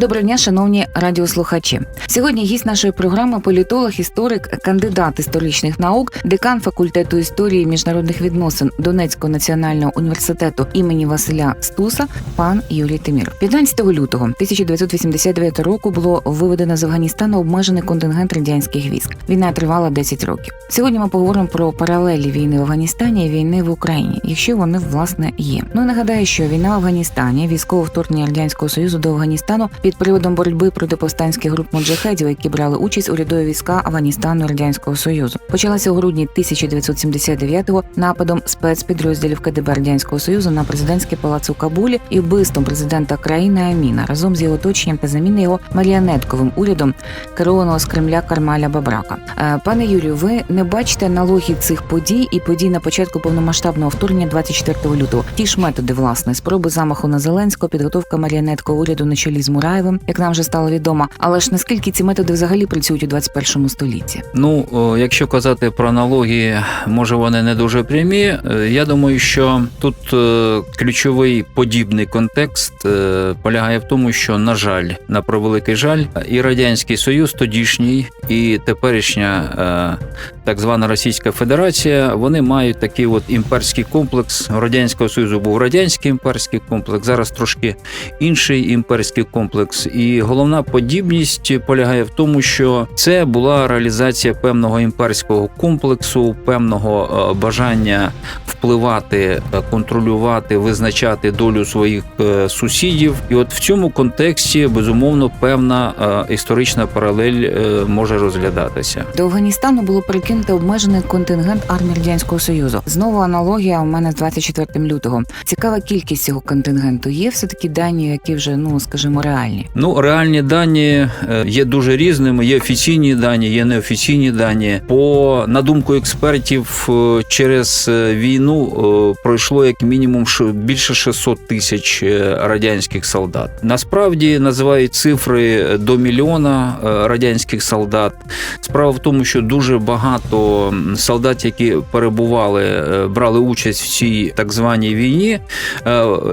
Доброго дня, шановні радіослухачі. Сьогодні гість нашої програми політолог, історик, кандидат історичних наук, декан факультету історії і міжнародних відносин Донецького національного університету імені Василя Стуса, пан Юрій Тимір. 15 лютого 1989 року було виведено з Афганістану обмежений контингент радянських військ. Війна тривала 10 років. Сьогодні ми поговоримо про паралелі війни в Афганістані і війни в Україні, якщо вони власне є. Ну і нагадаю, що війна в Афганістані, військове вторгнення радянського союзу до Афганістану під приводом боротьби проти повстанських груп моджахедів, які брали участь у рядові війська Афганістану радянського союзу. Почалася у грудні 1979-го нападом спецпідрозділів КДБ радянського союзу на президентський палац у Кабулі і вбивством президента країни Аміна разом з його оточенням та заміни його маріонетковим урядом керованого з Кремля Кармаля Бабрака. Е, Пане Юрію, ви не бачите аналогії цих подій і подій на початку повномасштабного вторгнення 24 лютого. Ті ж методи, власне, спроби замаху на Зеленського, підготовка маріонеткового уряду на чолі з Мураєвим, як нам вже стало відомо. Але ж наскільки ці методи взагалі працюють у 21 столітті? Ну, якщо казати про аналогії, може вони не дуже прямі. Е, Я думаю, що тут е, ключовий подібний контекст е, полягає в тому, що, на жаль, на превеликий жаль, і радянський союз тодішній, і теперішня так звана Російська Федерація, вони мають такий от імперський комплекс. Радянського союзу був радянський імперський комплекс, зараз трошки інший імперський комплекс. І головна подібність полягає в тому, що це була реалізація певного імперського комплексу, певного е, бажання впливати, е, контролювати, визначати долю своїх е, сусідів. І от в цьому контексті безумовно певна історична паралель може розглядатися. До Афганістану було перекинуто обмежений контингент армії радянського союзу. Знову аналогія у мене з 24 лютого. Цікава кількість цього контингенту. Є все таки дані, які вже ну скажімо, реальні. Ну, реальні дані е, є дуже різними. Є офіційні дані, є неофіційні дані. По на думку експертів, е, через е, війну пройшло як мінімум більше 600 тисяч радянських солдат. Насправді називають цифри до мільйона радянських солдат. Справа в тому, що дуже багато солдат, які перебували, брали участь в цій так званій війні,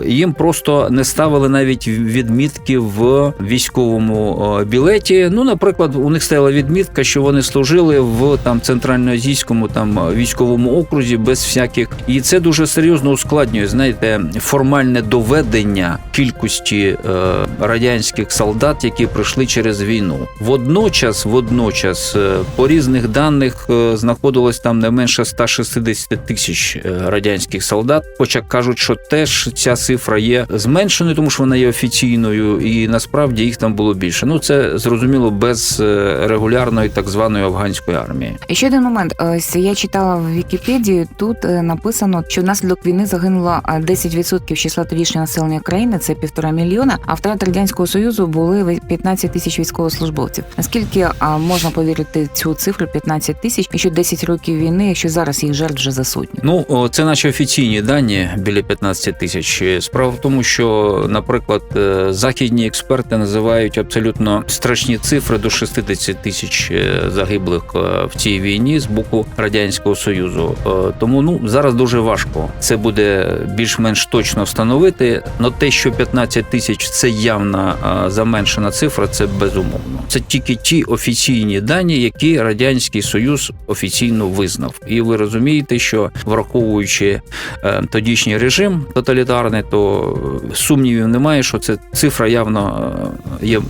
їм просто не ставили навіть відмітки в військовому білеті. Ну, наприклад, у них стояла відмітка, що вони служили в там центральноазійському там військовому окрузі без всяких, і це дуже серйозно ускладнює. Знаєте, формальне доведення кількості е, радянських солдат, які пройшли через війну. Водночас, водночас, е, по різних даних е, знаходилось там не менше 160 тисяч е, радянських солдат. Хоча кажуть, що теж ця цифра є зменшеною, тому що вона є офіційною, і насправді їх там було більше. Ну це зрозуміло без е, регулярної так званої афганської армії. І ще один момент. Ось я читала в Вікіпедії. Тут е, написано, що внаслідок війни загинуло е, 10% числа тодішнього населення країни, це півтора мільйона. А втрати радянського союзу були ви- 15 тисяч військовослужбовців. Наскільки можна повірити цю цифру 15 тисяч, якщо 10 років війни, якщо зараз їх жертв вже за сотню? Ну, це наші офіційні дані біля 15 тисяч. Справа в тому, що, наприклад, е, західні експерти називають абсолютно страшні цифри до 60 тисяч е, загиблих е, в цій війні з боку радянського союзу. Е, Тому ну зараз дуже важко це буде більш-менш точно встановити. Но те, що 15 тисяч це явна е, заменшена цифра, це безумовно. Це тільки ті офіційні дані, які радянський союз офіційно визнав. І ви розумієте, що враховуючи тодішній режим тоталітарний, то сумнівів немає, що це цифра явно є е,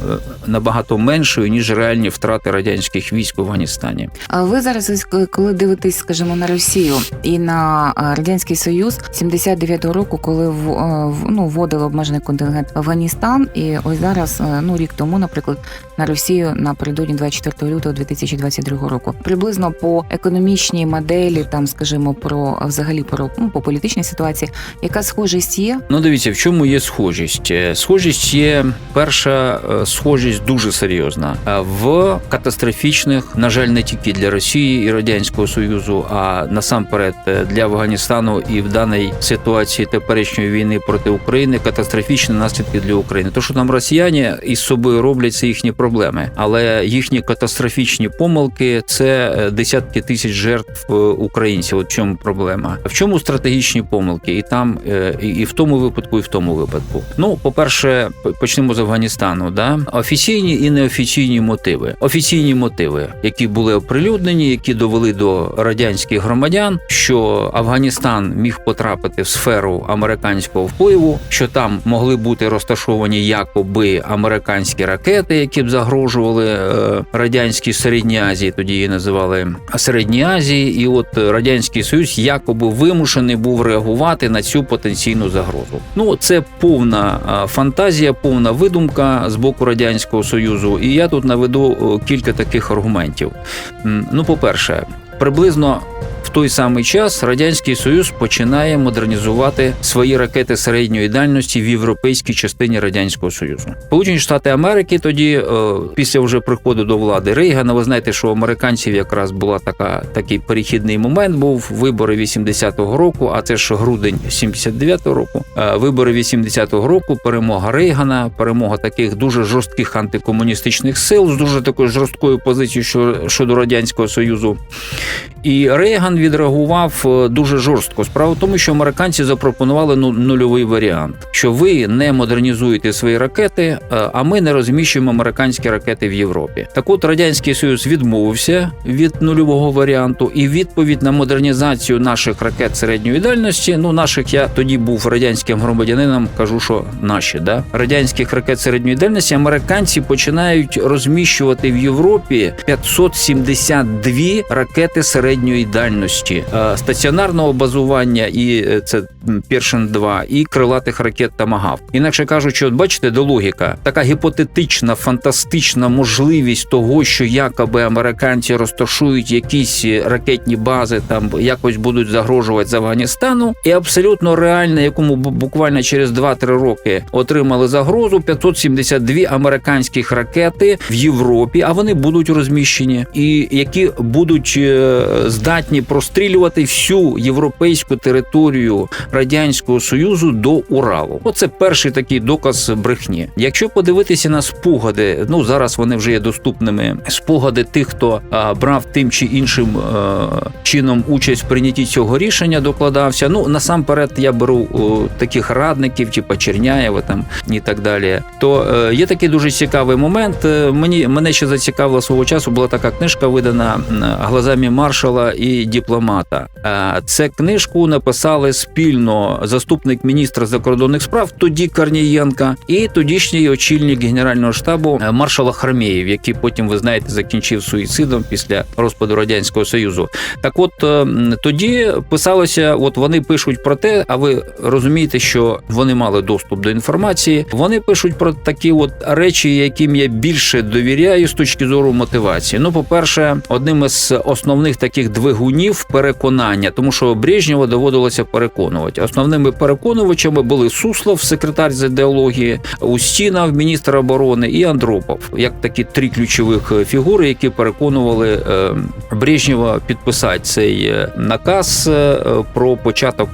набагато меншою ніж реальні втрати радянських військ в Афганістані. А ви зараз, коли дивитесь, скажімо, на Росію і на радянський союз 79-го року, коли в, е, ну, вводили обмежений контингент в Афганістан, і ось зараз, е, ну рік тому, наприклад, на Росію напередодні 24 лютого 2022 року, приблизно по економічній моделі, там, скажімо, про взагалі про ну, по політичній ситуації, яка схожість є? Ну, дивіться, в чому є схожість? Е, Схожість є перша е, схожість дуже серйозна Е, в катастрофічних, на жаль, не тільки для Росії і Радянського Союзу, а насамперед е, для Афганістану і в даній ситуації теперішньої війни проти України катастрофічні наслідки для України. То, що там росіяни із собою роблять, це їхні проблеми, але їхні катастрофічні помилки це десятки тисяч жертв українців. От в чому проблема? В чому стратегічні помилки? І там, і в тому випадку, і в тому випадку. Ну, по-перше, п- почнемо з Афганістану. Да? Офіційні і неофіційні мотиви. Офіційні мотиви, які були оприлюднені, які довели до радянських громадян, що Афганістан міг потрапити в сферу американського впливу, що там могли бути розташовані якоби американські ракети, які б загрожували е, радянській середній Азії, тоді її називали Середній Азії, і от радянський Союз якоби вимушений був реагувати на цю потенційну загрозу. Ну це повна фантазія, повна видумка з боку радянського союзу. І я тут наведу е, кілька таких аргументів. Ну, по-перше, приблизно. В той самий час радянський союз починає модернізувати свої ракети середньої дальності в європейській частині радянського союзу. Сполучені Штати Америки тоді, е, після вже приходу до влади Рейгана, ви знаєте, що у американців якраз була така такий перехідний момент. Був вибори 80-го року, а це ж грудень 79-го року. Е, Вибори 80-го року, перемога Рейгана, перемога таких дуже жорстких антикомуністичних сил з дуже такою жорсткою позицією що- щодо радянського союзу. І Рейган відреагував е, дуже жорстко. Справа в тому, що американці запропонували ну, нульовий варіант, що ви не модернізуєте свої ракети, е, а ми не розміщуємо американські ракети в Європі. Так от радянський союз відмовився від нульового варіанту, і відповідь на модернізацію наших ракет середньої дальності. Ну наших я тоді був радянським громадянином. Кажу, що наші да радянських ракет середньої дальності американці починають розміщувати в Європі 572 ракети середньої дальності е, стаціонарного базування, і е, це Першин 2 і крилатих ракет Тамагав. Інакше кажучи, от бачите, де логіка, така гіпотетична, фантастична можливість того, що якоби американці розташують якісь ракетні бази, там якось будуть загрожувати з Афганістану, і абсолютно реальна, якому буквально через 2-3 роки отримали загрозу 572 американських ракети в Європі, а вони будуть розміщені, і які будуть е, здатні прострілювати всю європейську територію радянського союзу до Уралу. Оце перший такий доказ брехні. Якщо подивитися на спогади, ну зараз вони вже є доступними. Спогади тих, хто а, брав тим чи іншим е, чином участь в прийнятті цього рішення, докладався. Ну насамперед я беру о, таких радників, типа Черняєва там і так далі. То е, є такий дуже цікавий момент. Е, Мені мене ще зацікавила свого часу. Була така книжка видана глазами маршала і дипломата. Е, Це книжку написали спільно заступник міністра закордонних справ тоді Корнієнка і тодішній очільник генерального штабу е, маршала Хармєєв, який потім, ви знаєте, закінчив суїцидом після розпаду радянського союзу. Так, от е, тоді писалося, от вони пишуть про те, а ви розумієте, що вони мали доступ до інформації. Вони пишуть про такі от речі, яким я більше довіряю з точки зору мотивації. Ну, по-перше, одним із основних таких двигунів переконання, тому що Брежнєва доводилося переконувати. Основними переконувачами були Суслов, секретар з ідеології, Устінов, міністр оборони, і Андропов, як такі три ключових е, фігури, які переконували е, Брежнєва підписати цей е, наказ про початок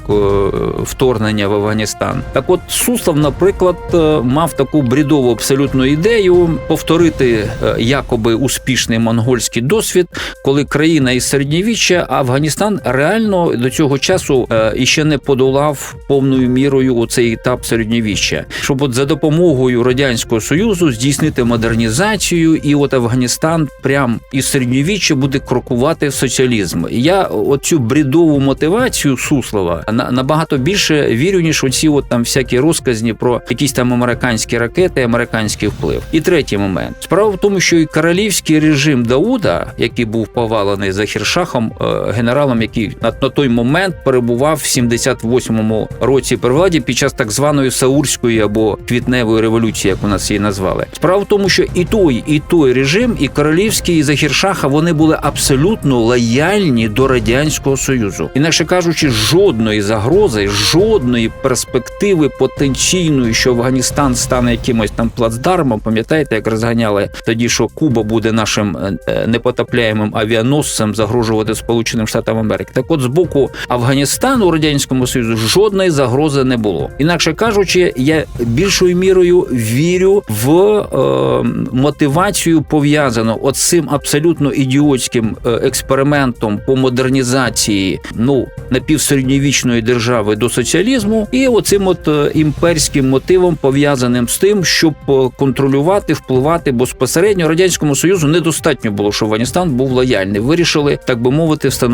вторгнення в Афганістан. Так, от Суслов, наприклад, мав таку брідову абсолютно ідею повторити якоби успішний монгольський досвід, коли країна із середньовіччя, а Афганістан реально до цього часу е, іще не подолав повною мірою у цей етап середньовіччя, щоб от за допомогою радянського союзу здійснити модернізацію, і от Афганістан прям із середньовіччя буде крокувати в соціалізм. Я оцю брідову мотивацію Суслова на набагато більше вірю, ніж оці от там всякі розказні про якісь там американські ракети, американський вплив. І третій момент справа в тому, що і королівський режим Дауда, який був повалений за Хіршахом, е, генералом, який на, той момент перебував в 78-му році при владі під час так званої Саурської або квітневої революції, як у нас її назвали. Справа в тому, що і той, і той режим, і королівський, і Захіршаха вони були абсолютно лояльні до радянського союзу. Інакше кажучи, жодної загрози, жодної перспективи потенційної, що Афганістан стане якимось там плацдармом. Пам'ятаєте, як розганяли тоді, що Куба буде нашим е, е, непотопляємим авіаносцем загрожувати Сполученим Штатам Америки. Так, от з боку Афганістану радянському союзу жодної загрози не було. Інакше кажучи, я більшою мірою вірю в е, мотивацію пов'язану от цим абсолютно ідіотським е, експериментом по модернізації ну напівсередньовічної держави до соціалізму, і оцим от е, імперським мотивом пов'язаним з тим, щоб е, контролювати, впливати безпосередньо радянському союзу недостатньо було, що Афганістан був лояльний. Вирішили так би мовити встановити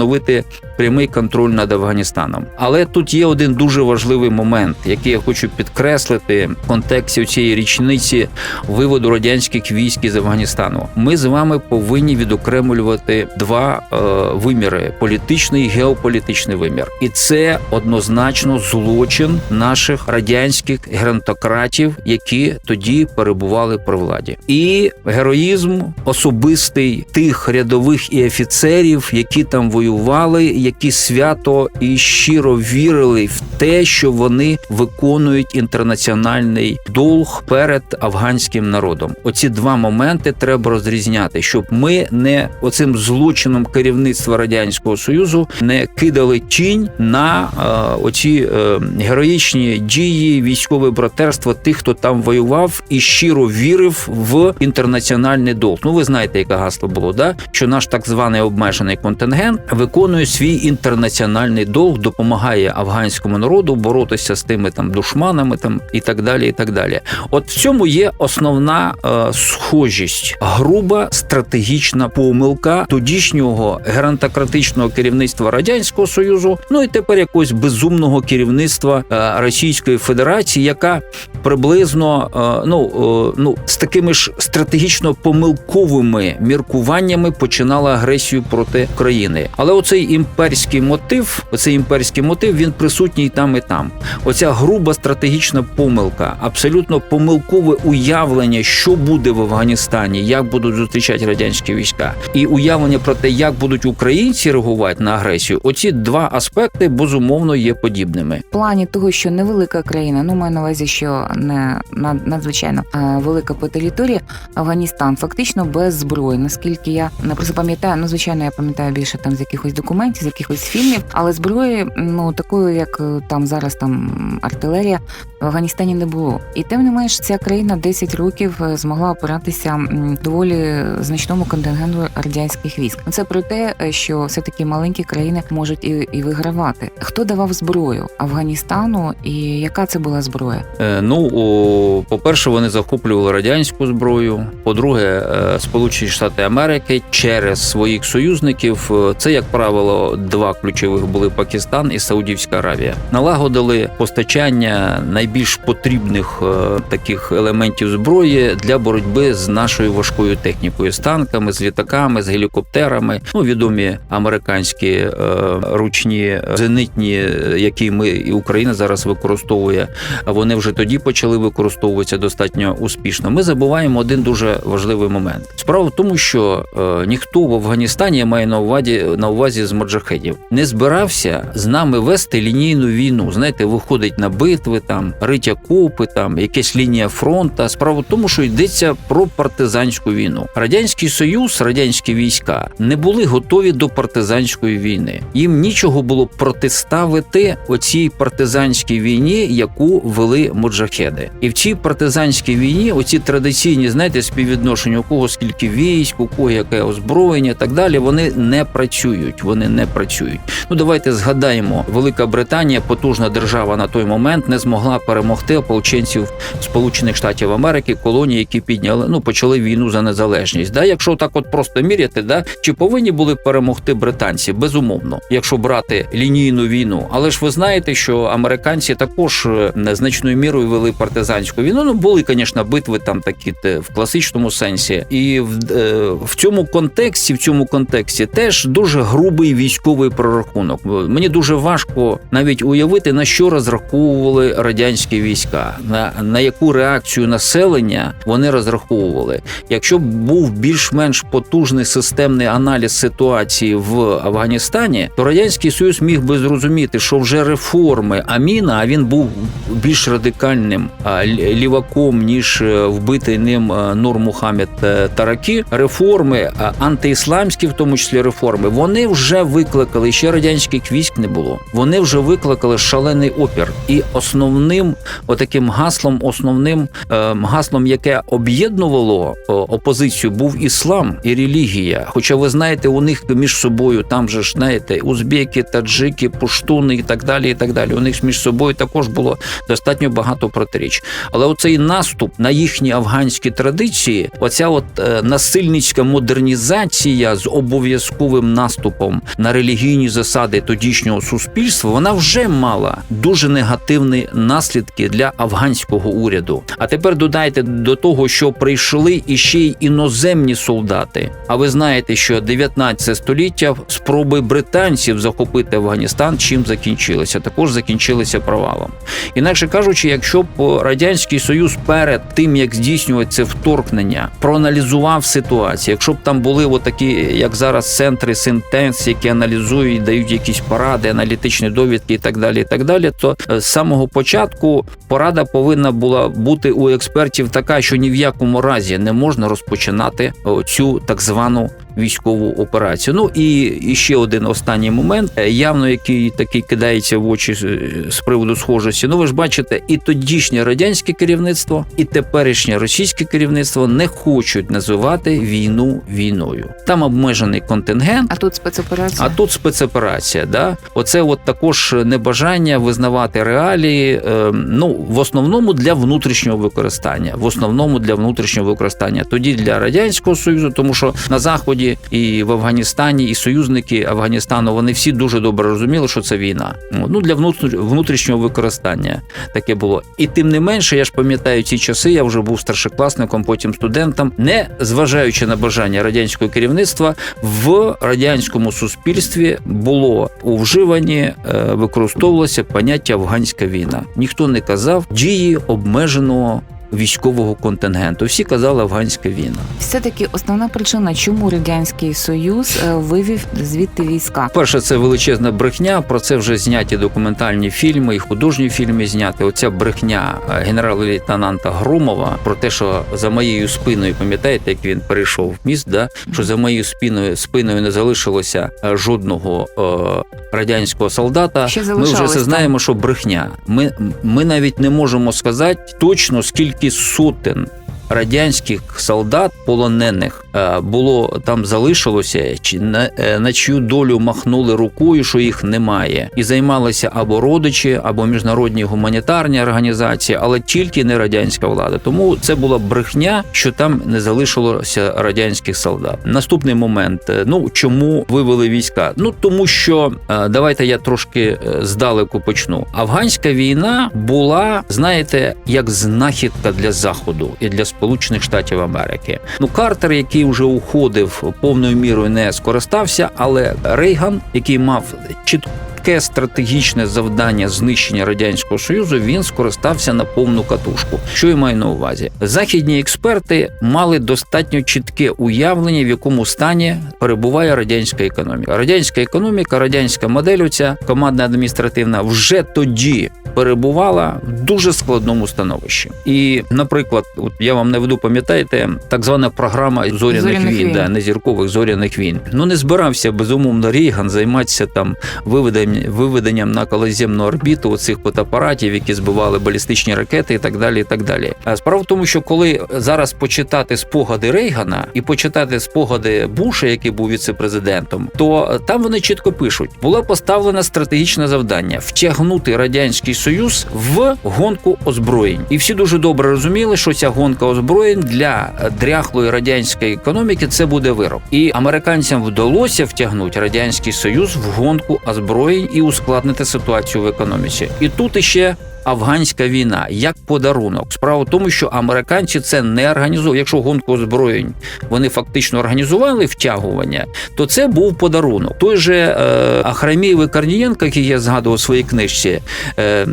прямий контроль над Афганістаном. Але тут є один дуже важливий момент, який я хочу підкреслити в контексті цієї річниці виводу радянських військ із Афганістану. Ми з вами повинні відокремлювати два е, виміри: політичний і геополітичний вимір, і це однозначно злочин наших радянських геронтократів, які тоді перебували при владі, і героїзм особистий тих рядових і офіцерів, які там воювали, які свято і щиро вірили в те, що вони виконують інтернаціональний долг перед афганським народом. Оці два моменти треба розрізняти, щоб ми не оцим злочином керівництва радянського союзу не кидали тінь на е, оці е, героїчні дії, військове братерство тих, хто там воював і щиро вірив в інтернаціональний долг. Ну ви знаєте, яке гасло було, да що наш так званий обмежений контингент виконує свій інтернаціональний долг, допомагає афганському народу боротися з тими там душманами, там і так далі. І так далі. От в цьому є основна е, схожість, груба стратегічна помилка тодішнього геронтократичного керівництва радянського союзу. Ну і тепер якогось безумного керівництва е, Російської Федерації, яка приблизно е, ну, е, ну з такими ж стратегічно помилковими міркуваннями починала агресію проти країни. Але оцей імперський мотив, оцей імперський мотив, він присутній там і там. Оця груба стратегічна помилка, абсолютно помилкове уявлення, що буде в Афганістані, як будуть зустрічати радянські війська, і уявлення про те, як будуть українці реагувати на агресію. Оці два аспекти безумовно є подібними. В плані того, що невелика країна, ну маю на увазі, що не над- надзвичайно е, велика по території, Афганістан фактично без зброї. Наскільки я не просто пам'ятаю, ну звичайно, я пам'ятаю більше там з якихось документів, з якихось фільмів, але зброї, ну такої, як е, там зараз там артилерія, в Афганістані не було. І тим не менш, ця країна 10 років е, змогла опиратися доволі значному контингенту радянських військ. Це про те, е, що все таки маленькі країни можуть і, і вигравати. Хто давав зброю Афганістану, і яка це була зброя? Е, Ну, о, по-перше, вони захоплювали радянську зброю. По-друге, е, Сполучені Штати Америки через своїх союзників. Це, як правило, два ключових були Пакистан і Саудівська Аравія. Налагодили постачання найбільш потрібних е, таких елементів зброї для боротьби з нашою важкою технікою, з танками, з літаками, з гелікоптерами. Ну, відомі американські е, ручні зенитні, е, які ми і Україна зараз використовує. Вони вже тоді почали використовуватися достатньо успішно. Ми забуваємо один дуже важливий момент. Справа в тому, що ніхто в Афганістані я маю на увазі на увазі з моджахедів не збирався з нами вести лінійну війну. Знаєте, виходить на битви, там риття копи, там якась лінія фронта. Справа в тому, що йдеться про партизанську війну. Радянський Союз, радянські війська не були готові до партизанської війни. Їм нічого було протиставити оцій партизанській війні, яку вели моджахеди. І в цій партизанській війні, оці традиційні, знаєте, співвідношення у кого скільки військ, у кого яке озброєння, так далі, вони не працюють. Вони не працюють. Ну давайте згадаємо, Велика Британія, потужна держава на той момент, не змогла перемогти ополченців Сполучених Штатів Америки, колонії, які підняли, ну почали війну за незалежність. Да, якщо так, от просто міряти, да чи повинні були перемогти британці? Безумовно, якщо брати лінійну війну. Але ж ви знаєте, що американці також е, значною мірою вели партизанську війну. Ну були, звісно, битви там такі те, в класичному сенсі, і в, е, в цьому контексті, в цьому контексті теж дуже грубий військовий прорахунок. Мені дуже важко навіть уявити на що розраховували радянські війська, на, на яку реакцію населення вони розраховували. Якщо б був більш-менш потужний системний аналіз ситуації в Афганістані, то радянський союз міг би зрозуміти, що вже реформи Аміна, а він був більш радикальним ліваком ніж е, вбитий ним е, Нур Мухаммед е, Таракі. Реформи антиісламські, в тому числі реформи, вони вже викликали ще радянських військ не було. Вони вже викликали шалений опір. І основним отаким гаслом, основним е, гаслом, яке об'єднувало е, опозицію, був іслам і релігія. Хоча ви знаєте, у них між собою там же ж знаєте, узбеки, таджики, пуштуни і так далі. І так далі. У них між собою також було достатньо багато протиріч. Але оцей наступ на їхні афганські традиції, оця от е, насильницька модернізація з обов'язковим наступом на релігійні засади тодішнього суспільства, вона вже мала дуже негативні наслідки для афганського уряду. А тепер додайте до того, що прийшли іще й іноземні солдати. А ви знаєте, що 19 століття спроби британців захопити Афганістан чим закінчилися? Також закінчилися провалом. Інакше кажучи, якщо б радянський союз перед тим як здійснювати це вторгнення, проаналізував ситуацію, якщо б там були отакі, як зараз центри Синтенс, які аналізують, дають якісь поради, аналітичні довідки і так далі, і так далі, то е, з самого початку порада повинна була бути у експертів така, що ні в якому разі не можна розпочинати цю так звану військову операцію. Ну і, і ще один останній момент, е, явно який такий кидається в очі з- з приводу схожості. Ну ви ж бачите, і тодішнє радянське керівництво, і теперішнє російське керівництво не хочуть називати війну війною. Там обмежений контингент. А тут спецоперація. А тут спецоперація, да оце от також небажання визнавати реалії. е, ну в основному для внутрішнього використання, в основному для внутрішнього використання. Тоді для радянського союзу, тому що на заході і в Афганістані, і союзники Афганістану вони всі дуже добре розуміли, що це війна. Ну для внутр- внутрішнього використання таке було. І тим не менше, я ж пам'ятаю ці часи. Я вже був старшокласником, потім студентом, не зважаючи на бажання радянського керівництва, в радянському суспільстві було у вживанні, е, використовувалося поняття афганська війна. Ніхто не казав дії обмеженого військового контингенту. Всі казали афганська війна. Все таки основна причина, чому радянський союз е, вивів звідти війська. Перше, це величезна брехня. Про це вже зняті документальні фільми і художні фільми зняти. Оця брехня е, генерала-лейтенанта Громова про те, що за моєю спиною, пам'ятаєте, як він перейшов в міст, да що за моєю спиною спиною не залишилося е, жодного е, радянського солдата. Ще Ми вже це знаємо, що брехня. Ми, ми навіть не можемо сказати точно скільки сотень. Радянських солдат полонених е, було там залишилося, чи на, е, на чию долю махнули рукою, що їх немає, і займалися або родичі, або міжнародні гуманітарні організації, але тільки не радянська влада. Тому це була брехня, що там не залишилося радянських солдат. Наступний момент: Е, ну чому вивели війська? Ну тому що давайте я трошки здалеку почну. Афганська війна була, знаєте, як знахідка для заходу і для Сполучених Штатів Америки. Ну Картер, який вже уходив повною мірою, не скористався, але Рейган, який мав чітко. Таке стратегічне завдання знищення радянського союзу він скористався на повну катушку. Що я маю на увазі? Західні експерти мали достатньо чітке уявлення, в якому стані перебуває радянська економіка. Радянська економіка, радянська модель, оця командна адміністративна вже тоді перебувала в дуже складному становищі. І, наприклад, от я вам наведу, пам'ятаєте, так звана програма зоряних, Зоряних війн, війн. Да, незіркових зоряних війн. Ну не збирався безумовно Рейган займатися там виведенням, виведенням на колоземну орбіту оцих от апаратів, які збивали балістичні ракети, і так далі. І так далі. Справа в тому, що коли зараз почитати спогади Рейгана і почитати спогади Буша, який був віце-президентом, то там вони чітко пишуть: було поставлено стратегічне завдання втягнути радянський союз в гонку озброєнь, і всі дуже добре розуміли, що ця гонка озброєнь для дряхлої радянської економіки це буде вирок. І американцям вдалося втягнути радянський союз в гонку озброєнь і ускладнити ситуацію в економіці. І тут іще афганська війна як подарунок. Справа в тому, що американці це не організовували. Якщо гонку озброєнь вони фактично організували втягування, то це був подарунок. Той же е, Ахрамієв і Корнієнко, який я згадував у своїй книжці. Е,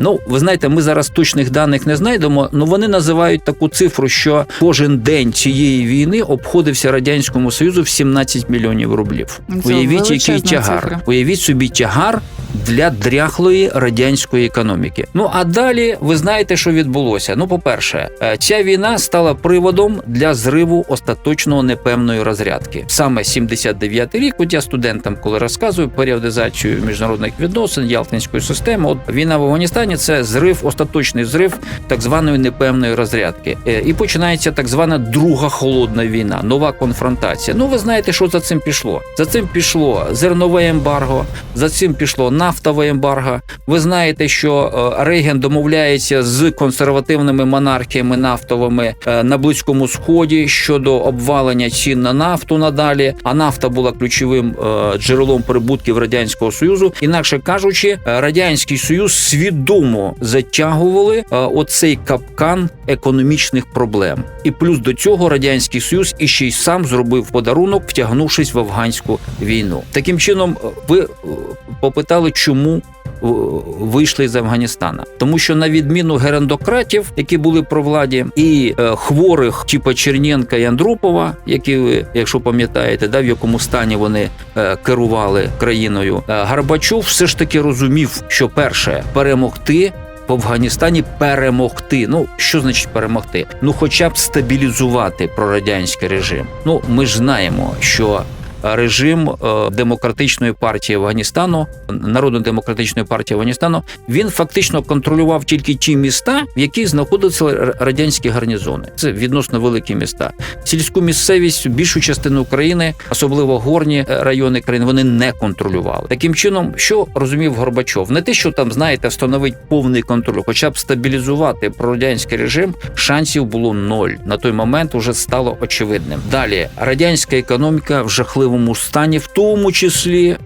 ну, ви знаєте, ми зараз точних даних не знайдемо, але вони називають таку цифру, що кожен день цієї війни обходився радянському союзу в 17 мільйонів рублів. Це Уявіть, який тягар. цифра. Уявіть собі тягар для дряхлої радянської економіки. Ну а далі ви знаєте, що відбулося. Ну, по-перше, е, ця війна стала приводом для зриву остаточного непевної розрядки. Саме 79-й рік, от я студентам, коли розказую періодизацію міжнародних відносин Ялтинської системи, от війна в Афганістані це зрив, остаточний зрив так званої непевної розрядки. Е, І починається так звана друга холодна війна, нова конфронтація. Ну, ви знаєте, що за цим пішло? За цим пішло зернове ембарго, за цим пішло нафтове ембарго. Ви знаєте, що е, Рейген домовляється з консервативними монархіями нафтовими е, на близькому сході щодо обвалення цін на нафту надалі. А нафта була ключовим е, джерелом прибутків радянського союзу. Інакше кажучи, е, радянський союз свідомо затягували оцей капкан економічних проблем. І плюс до цього радянський союз іще й сам зробив подарунок, втягнувшись в афганську війну. Таким чином, ви попитали, чому. Вийшли з Афганістана, тому що на відміну герандократів, які були при владі, і е, хворих, типу Чернєнка і Андропова, які ви, якщо пам'ятаєте, да, в якому стані вони е, керували країною, е, Горбачов все ж таки розумів, що перше перемогти в Афганістані перемогти. Ну що значить перемогти? Ну, хоча б стабілізувати прорадянський режим. Ну ми ж знаємо, що. Режим е, демократичної партії Афганістану, народно-демократичної партії Афганістану, він фактично контролював тільки ті міста, в яких знаходилися радянські гарнізони. Це відносно великі міста. Сільську місцевість, більшу частину України, особливо горні е, райони країни, вони не контролювали. Таким чином, що розумів Горбачов, не те, що там знаєте, встановить повний контроль, хоча б стабілізувати прорадянський режим, шансів було ноль. На той момент вже стало очевидним. Далі радянська економіка в жахливому стані, в тому числі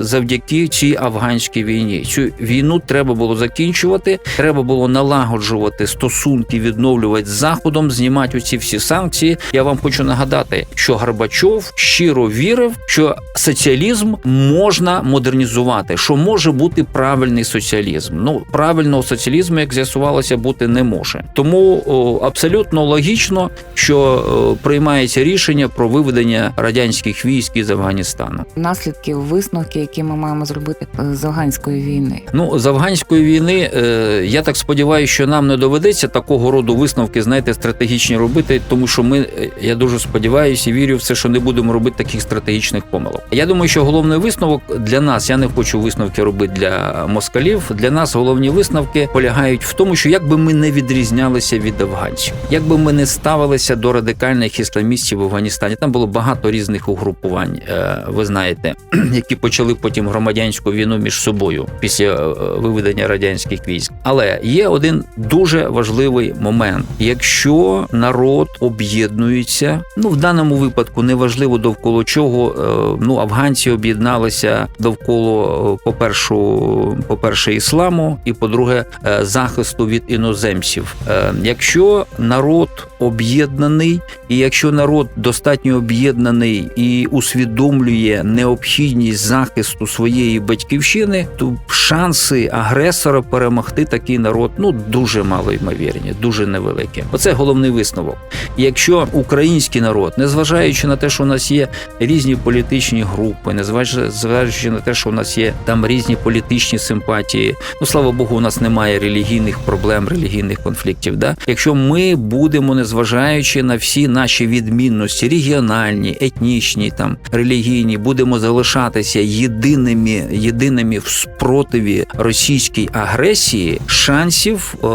завдяки цій афганській війні. Цю війну треба було закінчувати. Треба було налагоджувати стосунки, відновлювати з заходом, знімати оці всі санкції. Я вам хочу нагадати, що Горбачов щиро вірив, що соціалізм можна модернізувати, що може бути правильний соціалізм. Ну правильного соціалізму, як з'ясувалося, бути не може. Тому о, абсолютно логічно, що о, приймається рішення про виведення радянських військ із Афганістану. Наслідки, висновки, які ми маємо зробити е, з афганської війни. Ну з афганської війни е, я так сподіваюся, що нам не доведеться такого роду висновки, знаєте, стратегічні робити, тому що ми е, я дуже сподіваюся і вірю в це, що не будемо робити таких стратегічних помилок. Я думаю, що головний висновок для нас, я не хочу висновки робити для москалів. Для нас головні висновки полягають в тому, що як би ми не відрізнялися від афганців, як би ми не ставилися до радикальних ісламістів в Афганістані. Там було багато різних угрупувань, е, ви знаєте, які почали потім громадянську війну між собою після е, виведення радянських військ. Але є один дуже важливий момент: якщо народ об'єднується, ну в даному випадку неважливо довкола чого, е, ну афганці об'єдналися довкола, по першу, по перше, ісламу, і по-друге, захисту від іноземців. Якщо народ об'єднаний, і якщо народ достатньо об'єднаний і усвідомлює необхідність захисту своєї батьківщини, то шанси агресора перемогти такий народ ну дуже малоймовірні, дуже невеликі. Оце головний висновок. Якщо український народ, незважаючи на те, що у нас є різні політичні групи, незважаючи на те, що у нас є там різні політичні симпатії, ну слава Богу, у нас немає релігійних проблем, релігійних конфліктів. Да? Якщо ми будемо, незважаючи на всі наші відмінності, регіональні, етнічні, там релігійні, будемо залишатися єдиними, єдиними в спротиві російській агресії, шансів е,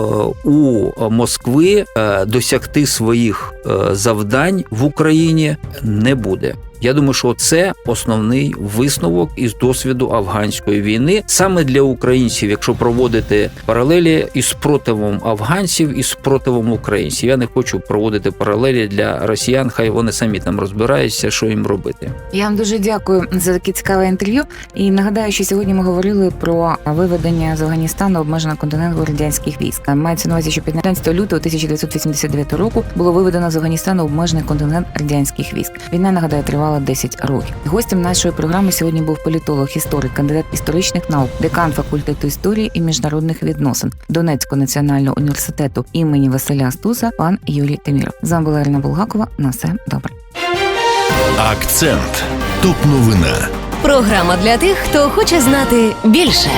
у Москви е, досягти своїх е, завдань в Україні не буде. Я думаю, що це основний висновок із досвіду афганської війни саме для українців, якщо проводити паралелі із спротивом афганців і спротивом українців. Я не хочу проводити паралелі для росіян. Хай вони самі там розбираються, що їм робити. Я вам дуже дякую за таке цікаве інтерв'ю. І нагадаю, що сьогодні ми говорили про виведення з Афганістану обмеженого континенту радянських військ. Мається на увазі, що 15 лютого 1989 року було виведено з Афганістану обмежений континент радянських військ. Війна нагадаю тривала 10 років. Гостем нашої програми сьогодні був політолог, історик, кандидат історичних наук, декан факультету історії і міжнародних відносин Донецького національного університету імені Василя Стуса, пан Юрій Теміров. З вами була Ірина Булгакова. На все добре. Акцент. Топ новина. Програма для тих, хто хоче знати більше.